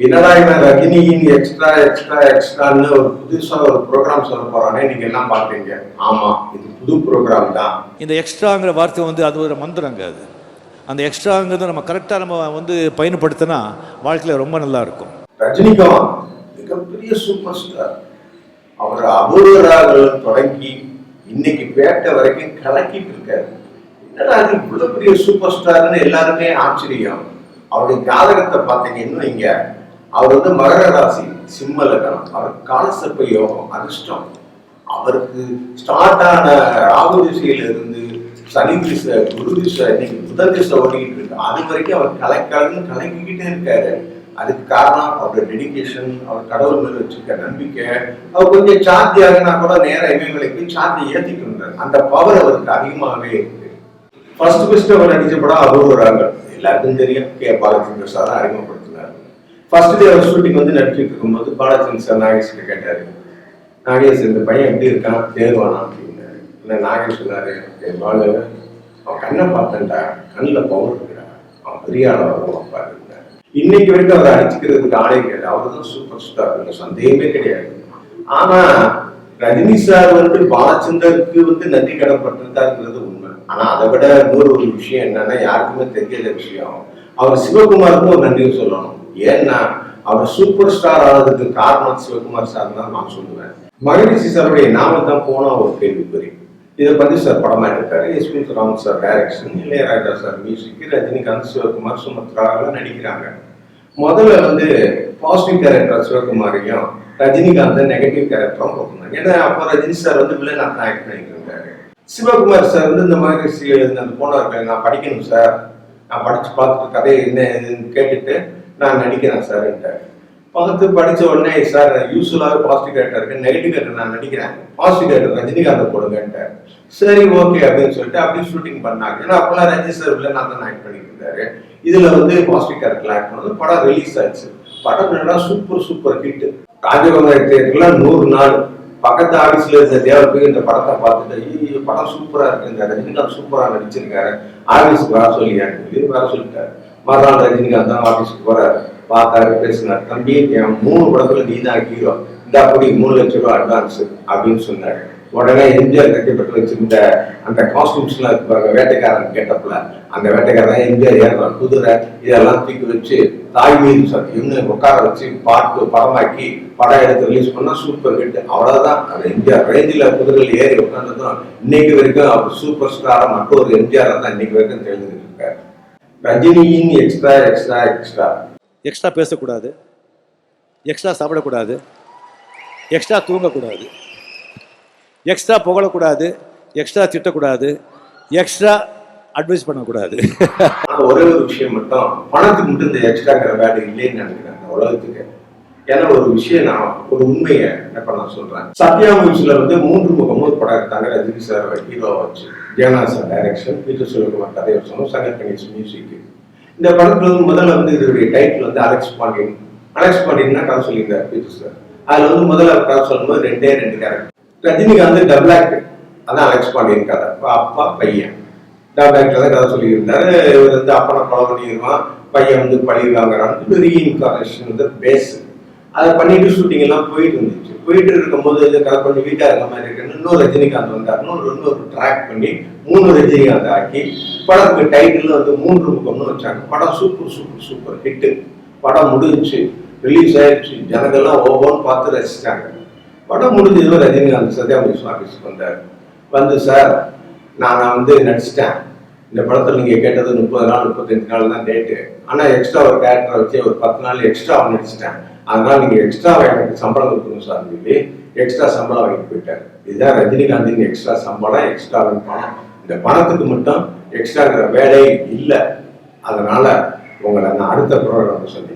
என்னடா இவன் ரஜினியின் எக்ஸ்ட்ரா எக்ஸ்ட்ரா எக்ஸ்ட்ரான்னு ஒரு புதுசா ஒரு ப்ரோக்ராம் சொல்ல போறானே நீங்க எல்லாம் பாக்குறீங்க ஆமா இது புது ப்ரோக்ராம் தான். இந்த எக்ஸ்ட்ராங்கிற வார்த்தை வந்து அது ஒரு மந்திரங்க அது. அந்த எக்ஸ்ட்ராங்கிறத நம்ம கரெக்டாக நம்ம வந்து பயன்படுத்தினா வாழ்க்கையில் ரொம்ப நல்லா இருக்கும். ரஜினிகாந்த் மிகப்பெரிய சூப்பர் ஸ்டார் அவர் அபூர்வராக தொடங்கி இன்னைக்கு பேட்டை வரைக்கும் கலக்கிட்டு இருக்காரு. என்னடா அது இவ்வளவு பெரிய சூப்பர் ஸ்டார்னு எல்லாருமே ஆச்சரியம். அவருடைய ஜாதகத்தை பார்த்தீங்கன்னா இங்க அவர் வந்து மகர ராசி சிம்ம லக்னம். அவர் காலசர்ப்ப யோகம் அதிர்ஷ்டம். அவருக்கு ஸ்டார்ட் ஆன ராகு திசையில இருந்து சனி திசை குரு திசை இன்னைக்கு புதன் திசை ஓடிக்கிட்டு இருக்கு. அது வரைக்கும் அவர் கலைக்காதுன்னு கலக்கிக்கிட்டே இருக்காரு. அதுக்கு காரணம் அவரோட டெடிக்கேஷன் அவர் கடவுள் மேல வச்சிருக்க நம்பிக்கை. அவர் கொஞ்சம் சாத்தி ஆகினா கூட நேர இமயமலைக்கு சாத்தி ஏத்திட்டு இருந்தார் அந்த பவர் அவருக்கு அதிகமாகவே இருக்கு. ஃபர்ஸ்ட் ஃபர்ஸ்ட் அவர் நடிச்ச படம் அபூர்வராங்க எல்லாருக்கும் தெரியும். கே பாலச்சந்திர சார் அறிமுகப்படுத்தினார். ஃபர்ஸ்ட் டே அவர் ஷூட்டிங் வந்து நடிச்சுட்டு இருக்கும்போது பாலச்சந்திர சார் நாகேஷ் கேட்டாரு. நாகேஷ் இந்த பையன் எப்படி இருக்கான்? தேர்வானா அப்படின்னாரு இல்லை நாகேஷ் சொன்னாரு என் அவன் கண்ணை பார்த்தேன்டா. கண்ணில் பவர் இருக்குடா. அவன் பெரிய அளவாக வருவான் பாருங்க இன்னைக்கு வரைக்கும் அவரை அடிச்சுக்கிறதுக்கு ஆளே கிடையாது. அவர் தான் சூப்பர் ஸ்டார் சந்தேகமே கிடையாது. ஆனா ரஜினி சார் வந்து பாலச்சந்தருக்கு வந்து நன்றி கடன்பட்டிருந்தாருங்கிறது உண்மை. ஆனா அதை விட இன்னொரு ஒரு விஷயம் என்னன்னா யாருக்குமே தெரியாத விஷயம். அவர் சிவகுமாருக்கும் ஒரு நன்றி சொல்லணும். ஏன்னா அவர் சூப்பர் ஸ்டார் ஆனதுக்கு காரணம் சிவகுமார் சார் தான் நான் சொல்லுவேன். மகரிஷி சாருடைய நாம தான் போனா ஒரு கேள்விக்குறி. இதை பத்தி சார் படமா எடுத்தாரு. SP Ram sir direction Ilaiyaraaja sir music Rajinikanth Sivakumar Sumathra நடிக்கிறாங்க. முதல்ல வந்து பாசிட்டிவ் கேரக்டர் சிவகுமாரையும் ரஜினிகாந்த் நெகட்டிவ் கேரக்டரும் போட்டுருந்தாங்க ஏன்னா அப்போ ரஜினி சார் வந்து வில்லன் தான் ஆக்ட் பண்ணிட்டு இருந்தாரு. சிவகுமார் சார் வந்து இந்த மாதிரி சி- அந்த போனார் நான் படிக்கணும் சார் நான் படிச்சு பார்த்துட்டு கதை என்ன கேட்டுட்டு நான் நடிக்கிறேன் சார்ன்ட்டார் பார்த்து படித்த உடனே சார் யூஸ்ஃபுல்லாக பாசிட்டிவ் கேரக்டர் இருக்கு நெகட்டிவ் கேரக்டர் நான் நடிக்கிறேன். பாசிட்டிவ் கேரக்டர் ரஜினிகாந்த் போடுங்கன்ட்டார் சரி ஓகே அப்படின்னு சொல்லிட்டு அப்படியே ஷூட்டிங் பண்ணாங்க. ஏன்னா அப்பெல்லாம் ரஜினி சார் நான் தான் ஆக்ட் பண்ணிட்டு இருந்தாரு. வந்து பாசிட்டிவ் கேரக்டர் ஆக்ட் பண்ணது படம் ரிலீஸ் ஆச்சு. படம் என்னன்னா சூப்பர் சூப்பர் ஹிட் ராஜகோபால் தேட்டர்லாம் நூறு நாள். பக்கத்து ஆபீஸ்ல இருந்த தேவர் போய் இந்த படத்தை பார்த்துட்டு "ஐயோ, படம் சூப்பரா இருக்கு இந்த ரஜினிகாந்த் சூப்பரா நடிச்சிருக்காரு. ஆபீஸ்க்கு வர சொல்லியான்னு சொல்லி வர சொல்லிட்டாரு. மறுநாள் ரஜினிகாந்த் தான் ஆபீஸ்க்கு போறாரு. பார்த்தாரு பேசினார். தம்பி என் மூணு படத்துல நீ தான் ஹீரோ இந்த அப்படி மூணு லட்சம் ரூபாய் அட்வான்ஸ் அப்படின்னு சொன்னாரு. உடனே எம்ஜிஆர் கட்டிப்பட்டு வச்சிருந்த அந்த காஸ்டியூம்ஸ் எல்லாம் வேட்டைக்காரன் கேட்டப்ல அந்த வேட்டைக்காரன் எம்ஜிஆர் ஏறுறான் குதிரை இதெல்லாம் தூக்கி வச்சு தாய் மீது சத்தியம்னு உட்கார வச்சு பாட்டு படமாக்கி படம் எடுத்து ரிலீஸ் பண்ணா சூப்பர் ஹிட் அவ்வளவுதான். அந்த எம்ஜிஆர் ரேஞ்சில் குதிரையில் ஏறி உட்காந்துதான் இன்னைக்கு வரைக்கும் அவர் சூப்பர் ஸ்டாராக மற்றொரு எம்ஜிஆர் தான் இன்னைக்கு வரைக்கும் தெரிஞ்சுக்கிட்டு இருக்காரு. ரஜினியின் எக்ஸ்ட்ரா எக்ஸ்ட்ரா எக்ஸ்ட்ரா எக்ஸ்ட்ரா பேசக்கூடாது. எக்ஸ்ட்ரா சாப்பிடக்கூடாது. எக்ஸ்ட்ரா தூங்கக்கூடாது. எக்ஸ்ட்ரா புகழக்கூடாது எக்ஸ்ட்ரா திட்டக்கூடாது எக்ஸ்ட்ரா அட்வைஸ் பண்ணக்கூடாது. ஒரே ஒரு விஷயம் மட்டும் பணத்துக்கு மட்டும் இந்த எக்ஸ்ட்ராங்கிற வேலை இல்லைன்னு நினைக்கிறேன் உலகத்துக்கு. ஏன்னா ஒரு விஷயம் நான் ஒரு உண்மையை இப்ப நான் சொல்றேன். சத்யா மூவிஸ்ல வந்து மூன்று முகமும் ஒரு படம் எடுத்தாங்க ரஜினி சார் ஹீரோ வச்சு Jayanath sir direction Peter Surakumar கதை வசனம் சங்கர் கணேஷ் மியூசிக் இந்த படத்துல வந்து முதல்ல வந்து இதோடைய டைட்டில் வந்து அலெக்ஸ் பாண்டியன் அலெக்ஸ் பாண்டியன்னா கதை சொல்லியிருந்தார் பீட்டர் சார் அதுல வந்து முதல்ல கதை சொல்லும்போது ரெண்டே ரெண்டு கேரக்டர் ரஜினிகாந்த் டபுள் ஆக்ட் அதான் அலெக்ஸ் பாண்டியன் கதை. அப்பா பையன். டாக்டர் தான் கதை சொல்லியிருந்தாரு. இவர் வந்து அப்பனை கொலை பண்ணிடுவான் பையன் வந்து பழி வாங்குறான்னு ரீஇன்கார்னேஷன் வந்து பேஸ் அதை பண்ணிட்டு ஷூட்டிங் எல்லாம் போயிட்டு இருந்துச்சு. போயிட்டு இருக்கும்போது இந்த கதை கொஞ்சம் வீட்டாக இருக்க மாதிரி இருக்குன்னு இன்னொரு ரஜினிகாந்த் வந்தார். இன்னொரு இன்னொரு ட்ராக் பண்ணி மூணு ரஜினிகாந்த் ஆக்கி படத்துக்கு டைட்டில் வந்து மூன்று முக்கம்னு வச்சாங்க. படம் சூப்பர் சூப்பர் சூப்பர் ஹிட்டு படம் முடிஞ்சு ரிலீஸ் ஆயிடுச்சு. ஜனங்கள்லாம் ஒவ்வொன்றும் பார்த்து ரசிச்சாங்க. படம் முடிஞ்சது ரஜினிகாந்த் சத்யாமூர்த்தி ஆஃபீஸுக்கு வந்தார் வந்து சார் நான் நான் வந்து நடிச்சிட்டேன். இந்த படத்தில் நீங்கள் கேட்டது முப்பது நாள் முப்பத்தஞ்சு நாள் தான் டேட்டு ஆனால் எக்ஸ்ட்ரா ஒரு கேரக்டரை வச்சு ஒரு பத்து நாள் எக்ஸ்ட்ரா நடிச்சிட்டேன். அதனால் நீங்கள் எக்ஸ்ட்ரா எனக்கு சம்பளம் கொடுக்கணும் சார் சொல்லி எக்ஸ்ட்ரா சம்பளம் வாங்கிட்டு போயிட்டார். இதுதான் ரஜினிகாந்தின் எக்ஸ்ட்ரா சம்பளம் எக்ஸ்ட்ரா பணம். இந்த பணத்துக்கு மட்டும் எக்ஸ்ட்ராங்கிற வேலை இல்லை. அதனால் உங்களை நான் அடுத்த ப்ரோக்ராம் சொல்லி